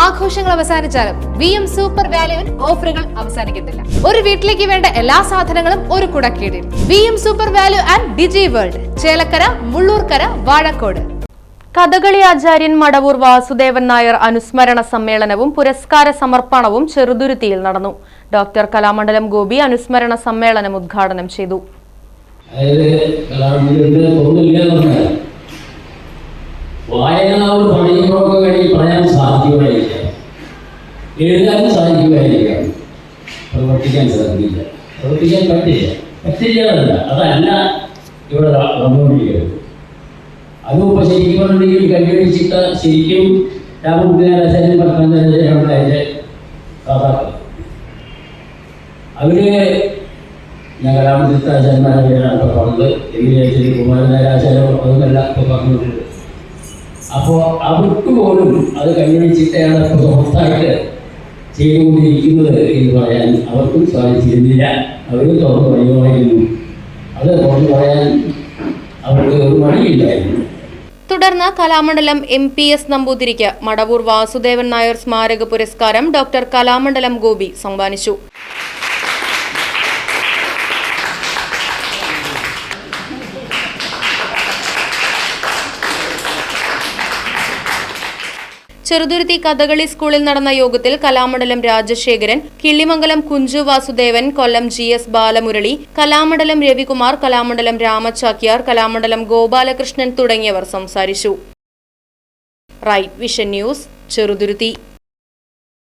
ആഘോഷങ്ങൾ അവസാനിച്ചാലും V M super വാല്യുവിൽ ഓഫറുകൾ അവസാനിക്കുന്നില്ല. ഒരു വീട്ടിലേക്ക് വേണ്ട എല്ലാ സാധനങ്ങളും ഒരു കുടക്കീടിൽ. V M super value and Digi World Chelakkara Mullurkara Vazhakode. Kathakali ആചാര്യൻ മടവൂർ വാസുദേവൻ നായർ അനുസ്മരണ സമ്മേളനവും പുരസ്കാര സമർപ്പണവും ചെറുതുരുത്തിയിൽ നടന്നു. ഡോക്ടർ കലാമണ്ഡലം ഗോപി അനുസ്മരണ സമ്മേളനം ഉദ്ഘാടനം ചെയ്തു. പറഞ്ഞാൽ വായനാവ് പഠിക്കുമ്പോഴൊക്കെ വേണ്ടി പറയാൻ സാധിക്കുമായിരിക്കാം എഴുതാൻ സാധിക്കുമായിരിക്കാം പ്രവർത്തിക്കാൻ സാധിക്കില്ല. പ്രവർത്തിക്കാൻ പറ്റില്ല. പറ്റില്ല അതല്ല ഇവിടെ വന്നുകൊണ്ടിരിക്കുന്നത്. അതും ഇപ്പോൾ ശരിക്കും പറഞ്ഞിട്ടുണ്ടെങ്കിൽ കൈവഴിച്ചിട്ട ശരിക്കും രാമകുമാരാചാര്യൻ പറഞ്ഞ അതിന്റെ കഥാക്കൾ അവർ ഞാൻ കലാമന്ത്രിത്താചാര്യന്മാരാണ് ഇപ്പോൾ പറഞ്ഞത്. എങ്ങനെയാച്ചാൽ കുമാരനാരാചാര്യം അതൊന്നല്ല ഇപ്പോൾ പറഞ്ഞിട്ടുണ്ട് അപ്പോൾ അവർക്ക് പോലും അത് കഴിഞ്ഞ ഇപ്പോൾ സ്വന്തമായിട്ട് ചെയ്തുകൊണ്ടിരിക്കുന്നത് എന്ന് പറയാൻ അവർക്കും സാധിച്ചിരുന്നില്ല. അവരും തുറന്നു പറയുമായിരുന്നു. അത് തുറന്നു പറയാൻ അവർക്ക് ഒരു മടിയില്ലായിരുന്നു തുടർന്ന് കലാമണ്ഡലം എം പി എസ് നമ്പൂതിരിക്ക് മടവൂർ വാസുദേവൻ നായർ സ്മാരക പുരസ്കാരം ഡോക്ടർ കലാമണ്ഡലം ഗോപി സമ്മാനിച്ചു. ചെറുതുരുത്തി കഥകളി സ്കൂളിൽ നടന്ന യോഗത്തിൽ കലാമണ്ഡലം രാജശേഖരൻ കിള്ളിമംഗലം കുഞ്ചു വാസുദേവൻ കൊല്ലം ജി എസ് ബാലമുരളി കലാമണ്ഡലം രവികുമാർ കലാമണ്ഡലം രാമചാക്യാർ കലാമണ്ഡലം ഗോപാലകൃഷ്ണൻ തുടങ്ങിയവർ സംസാരിച്ചു. Right Vision News Cheruthuruthy.